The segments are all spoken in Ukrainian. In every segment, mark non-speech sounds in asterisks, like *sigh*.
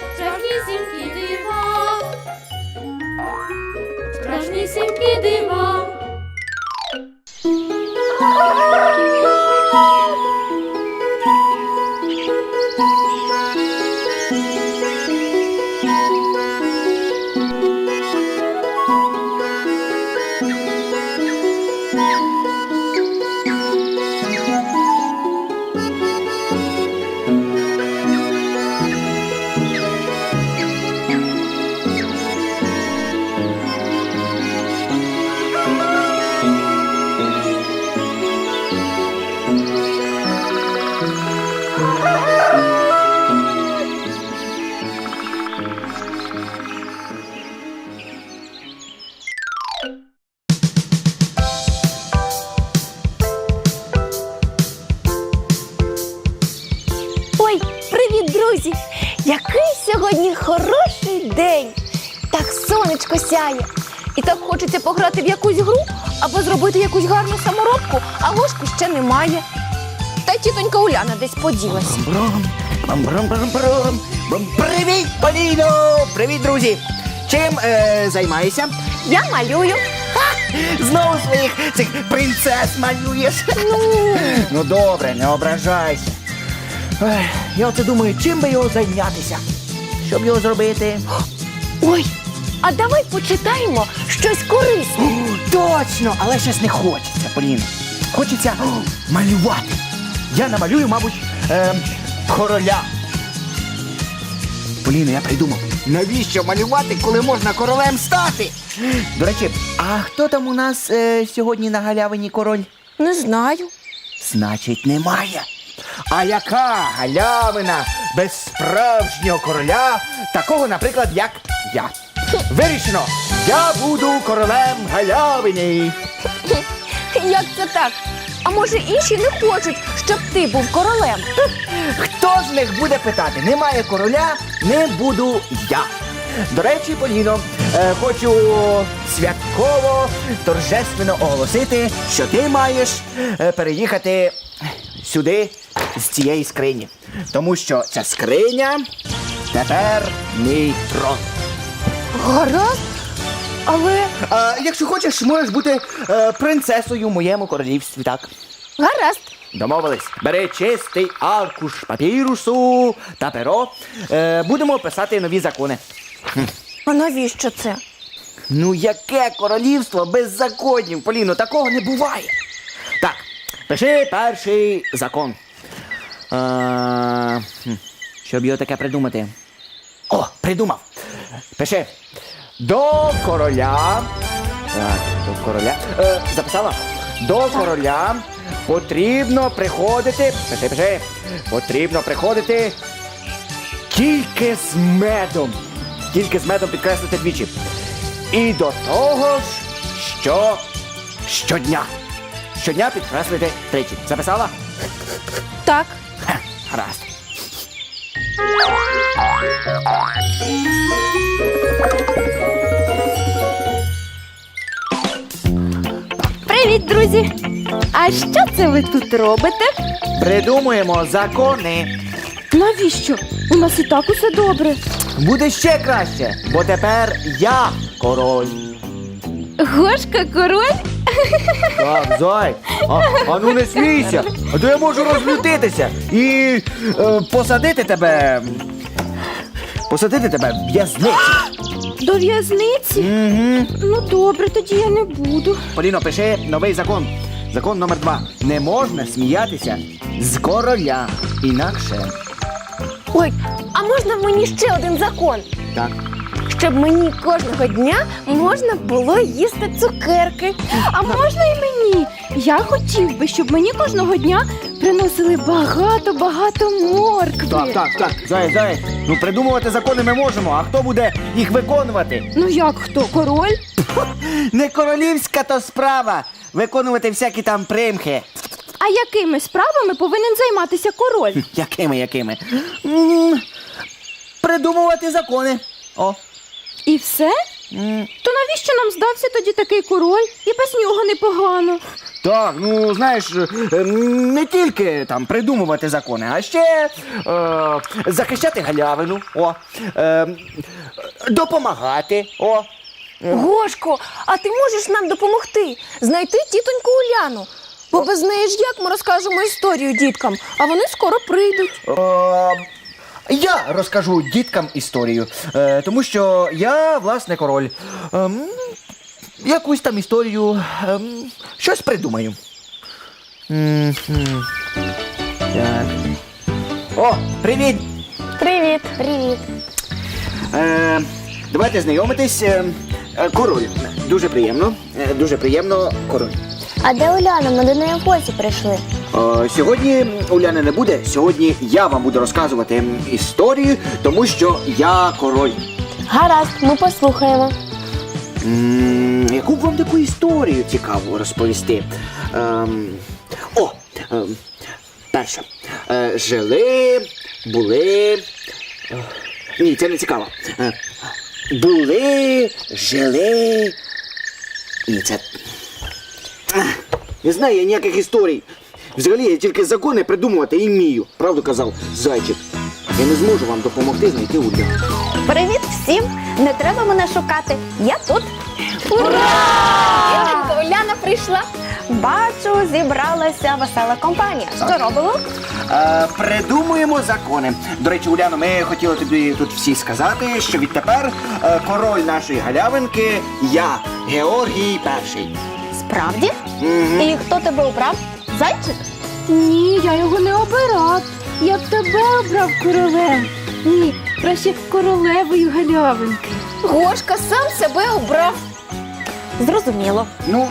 папері страшнісінькі дива. Страшнісінькі дива. Сяє. І так хочеться пограти в якусь гру або зробити якусь гарну саморобку, а ложки ще немає. Та й тітонька Уляна десь поділася. Бром, бром, бром, бром, бром, бром. Привіт, Поліно! Привіт, друзі! Чим е, займаєшся? Я малюю. Знову своїх цих принцес малюєш. Ну, ну добре, не ображайся. Ех, я оце думаю, чим би його зайнятися? Щоб його зробити? Ой, а давай почитаємо щось корисне. Точно, але щось не хочеться, Поліно. Хочеться о, малювати. Я намалюю, мабуть, е, короля. Поліно, я придумав. Навіщо малювати, коли можна королем стати? До речі, а хто там у нас е, сьогодні на галявині король? Не знаю. Значить, немає. А яка галявина без справжнього короля, такого, наприклад, як я. Вирішено! Я буду королем галявині. *laughs* Як це так? А може інші не хочуть, щоб ти був королем? *laughs* Хто з них буде питати? Немає короля, не буду я. До речі, Поліно, е, хочу святково торжественно оголосити, що ти маєш е, переїхати сюди з цієї скрині. Тому що ця скриня тепер мій трон. Гаразд. Але А, якщо хочеш, можеш бути е, принцесою в моєму королівстві, так? гаразд. Домовились. Бери чистий аркуш папірусу та перо. Е, будемо писати нові закони. А навіщо це? Ну, яке королівство без законів, Поліно, такого не буває. Так, пиши перший закон. Е, хм, щоб його таке придумати. О, придумав. Пиши. До короля. Так, до короля. Е, записала? До короля потрібно приходити. Пиши, пиши. Потрібно приходити тільки з медом. Тільки з медом підкреслити двічі. І до того ж, що щодня. Щодня підкреслити тричі. Записала? Так. Ха, гаразд. Привіт, друзі! А що це ви тут робите? Придумуємо закони. Навіщо? У нас і так усе добре. Буде ще краще, бо тепер я король. Гошка король? Так, зай. А, а ну не смійся. А то я можу розлютитися і е, посадити тебе. Посадити тебе в в'язницю. До в'язниці? Угу. Ну добре, тоді я не буду. Поліно, пиши новий закон. Закон номер два. Не можна сміятися з короля. Інакше. Ой, а можна мені ще один закон? Так. Щоб мені кожного дня можна було їсти цукерки. А можна і мені? Я хотів би, щоб мені кожного дня приносили багато-багато моркви. Так, так, так. Зай, зай. Ну придумувати закони ми можемо, а хто буде їх виконувати? Ну як хто? Король? *laughs* Не королівська то справа. Виконувати всякі там примхи. А якими справами повинен займатися король? *laughs* Якими, якими? М, Придумувати закони. О. І все? М, То навіщо нам здався тоді такий король? І без нього непогано. Так, ну знаєш, е, не тільки там придумувати закони, а ще е, захищати галявину, о, е, допомагати. О. Гошко, а ти можеш нам допомогти знайти тітоньку Уляну? Бо без неї ж як ми розкажемо історію діткам, а вони скоро прийдуть. Е, я розкажу діткам історію, е, тому що я, власне, король. Ем, якусь там історію, ем, щось придумаю. М, м. Так. О, привіт! Привіт. Привіт. Е, давайте знайомитись. Е, е, король. Дуже приємно. Е, дуже приємно, король. А де Уляна? Ми до неї в гості прийшли. Е, сьогодні Уляни не буде. Сьогодні я вам буду розказувати м, історію, тому що я король. Гаразд, ми послухаємо. Яку б вам таку історію цікаво розповісти? Ем, о, ем, перше. Е, жили, були. е, ні, це не цікаво. Е, були, жили. Ні, це. Не знаю я ніяких історій. Взагалі я тільки закони придумувати і вмію. Правду казав зайчик. Я не зможу вам допомогти знайти Уляну. Привіт всім! Не треба мене шукати. Я тут. Ура! Уляна прийшла. Бачу, зібралася весела компанія. Що робимо? Е, придумуємо закони. До речі, Уляно, ми хотіли тобі тут всі сказати, що відтепер е, король нашої галявинки я, Георгій Перший. Справді? І хто тебе обрав? Зайчик? Ні, я його не обирав. Я б тебе обрав королем. Ні, краще королевою галявинки. Гошка сам себе обрав. Зрозуміло. Ну,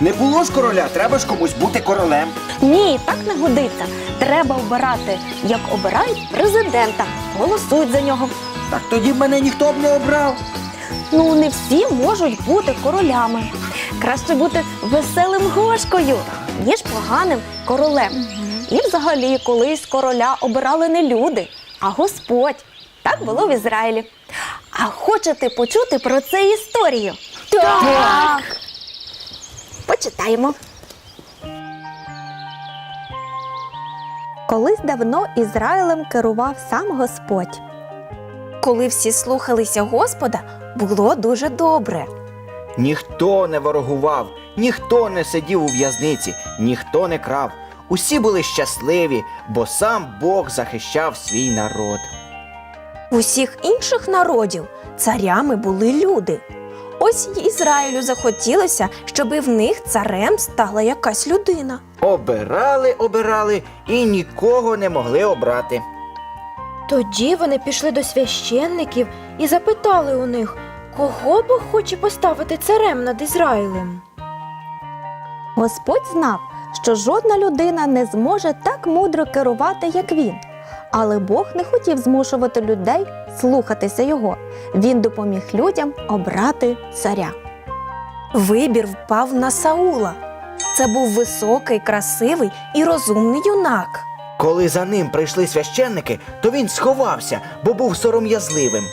не було ж короля, треба ж комусь бути королем. Ні, так не годиться. Треба обирати, як обирають президента. Голосують за нього. Так тоді б мене ніхто б не обрав. Ну, не всі можуть бути королями. Краще бути веселим гошкою, ніж поганим королем. І взагалі колись короля обирали не люди, а Господь. Так було в Ізраїлі. А хочете почути про це історію? Так! Почитаємо. Колись давно Ізраїлем керував сам Господь. Коли всі слухалися Господа, було дуже добре. Ніхто не ворогував, ніхто не сидів у в'язниці, ніхто не крав. Усі були щасливі, бо сам Бог захищав свій народ. В усіх інших народів царями були люди. Ось Ізраїлю захотілося, щоби в них царем стала якась людина. Обирали, обирали і нікого не могли обрати. Тоді вони пішли до священників і запитали у них, кого Бог хоче поставити царем над Ізраїлем. Господь знав, що жодна людина не зможе так мудро керувати, як він. Але Бог не хотів змушувати людей слухатися його. Він допоміг людям обрати царя. Вибір впав на Саула. Це був високий, красивий і розумний юнак. Коли за ним прийшли священники, то він сховався, бо був сором'язливим.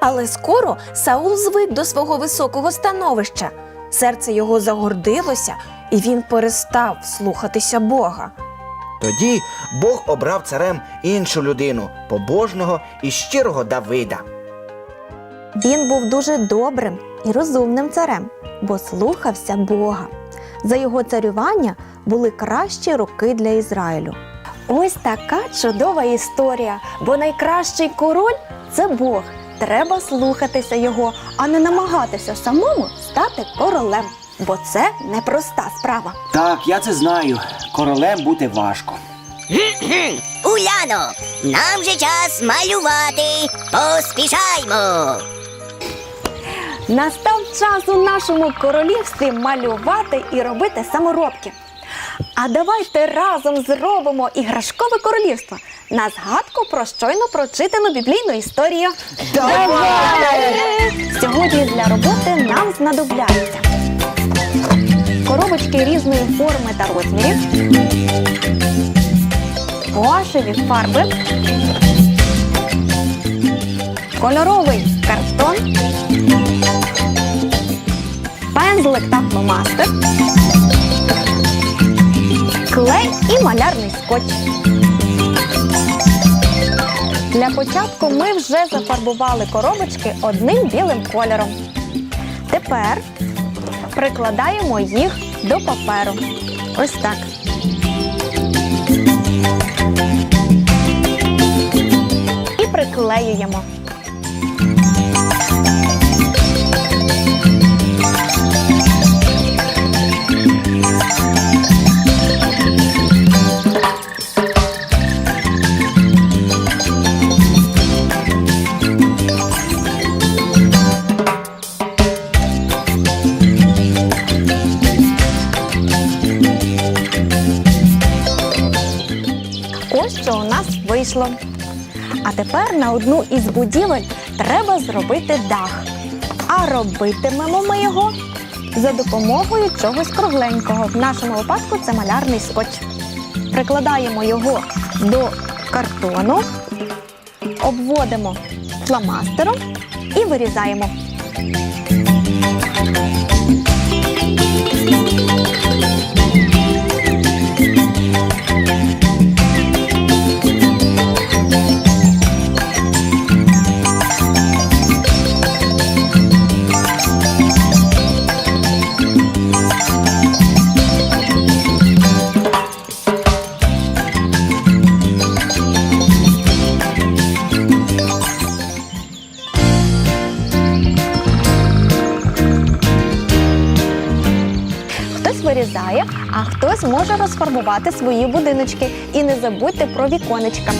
Але скоро Саул звик до свого високого становища. Серце його загордилося, і він перестав слухатися Бога. Тоді Бог обрав царем іншу людину, побожного і щирого Давида. Він був дуже добрим і розумним царем, бо слухався Бога. За його царювання були кращі роки для Ізраїлю. Ось така чудова історія, бо найкращий король це Бог. Треба слухатися його, а не намагатися самому стати королем, бо це непроста справа. Так, я це знаю. Королем бути важко. Уляно, нам же час малювати. Поспішаймо. Настав час у нашому королівстві малювати і робити саморобки. А А давайте разом зробимо іграшкове королівство на згадку про щойно прочитану біблійну історію. Сьогодні для роботи нам знадобляться коробочки різної форми та розмірів, гуашеві фарби, кольоровий картон, пензлик та фломастер, клей і малярний скотч. Для початку ми вже зафарбували коробочки одним білим кольором. Тепер прикладаємо їх до паперу. Ось так. І приклеюємо. Що у нас вийшло. А тепер на одну із будівель треба зробити дах. А робитимемо ми його за допомогою чогось кругленького. В нашому випадку це малярний скотч. Прикладаємо його до картону, обводимо фломастером і вирізаємо. Хтось може свої будиночки. І не забудьте про віконечка.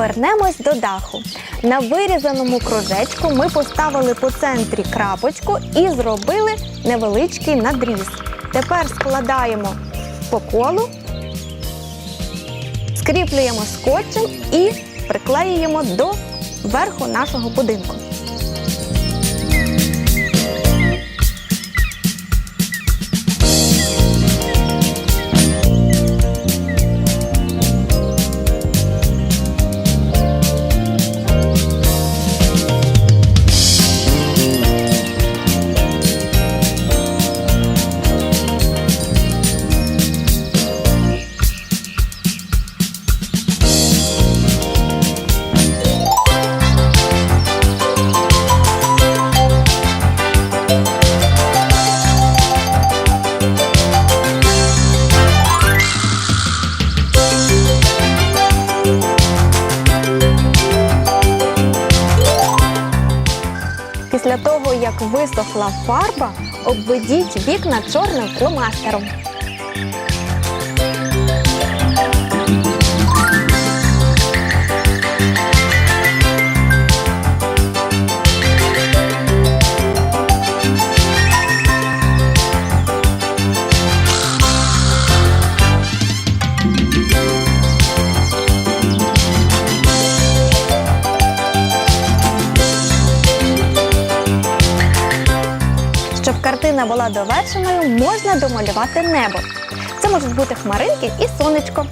Повернемось до даху. На вирізаному кружечку ми поставили по центрі крапочку і зробили невеличкий надріз. Тепер складаємо по колу, скріплюємо скотчем і приклеюємо до верху нашого будинку. Після того, як висохла фарба, обведіть вікна чорним фломастером. Частина була довершеною, можна домалювати небо. Це можуть бути хмаринки і сонечко.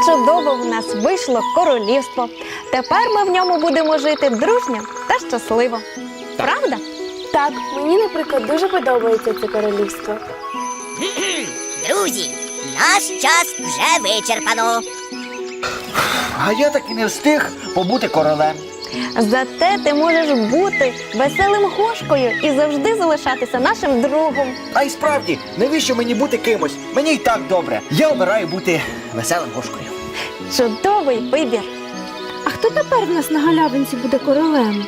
Яке чудове в нас вийшло королівство. Тепер ми в ньому будемо жити дружньо та щасливо. Правда? Так, мені, наприклад, дуже подобається це королівство. Друзі, наш час вже вичерпано. А я так і не встиг побути королем. Зате ти можеш бути веселим гошкою і завжди залишатися нашим другом. А й справді, навіщо мені бути кимось? Мені й так добре. Я обираю бути веселим гошкою. Чудовий вибір. А хто тепер в нас на галявинці буде королем?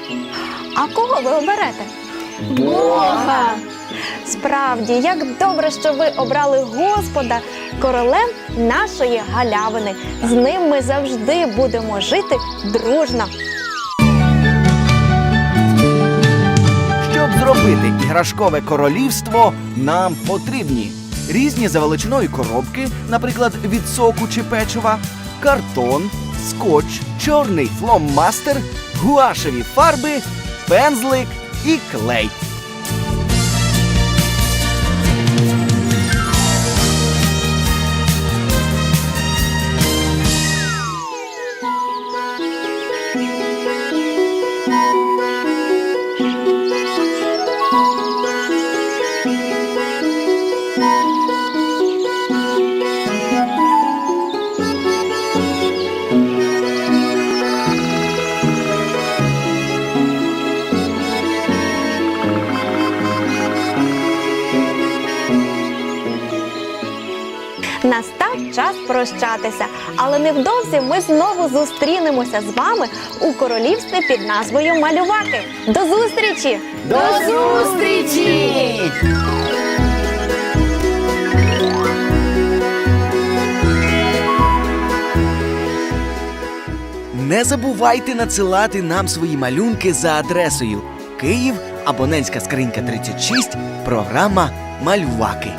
А кого ви оберете? Бога! Справді, як добре, що ви обрали Господа королем нашої галявини. З ним ми завжди будемо жити дружно. Зробити іграшкове королівство, нам потрібні різні за величиною коробки, наприклад, від соку чи печива, картон, скотч, чорний фломмастер, гуашеві фарби, пензлик і клей. Настав час прощатися, але невдовзі ми знову зустрінемося з вами у королівстві під назвою Малюваки. До зустрічі! До зустрічі! Не забувайте надсилати нам свої малюнки за адресою Київ, абонентська скринька 36, програма Малюваки.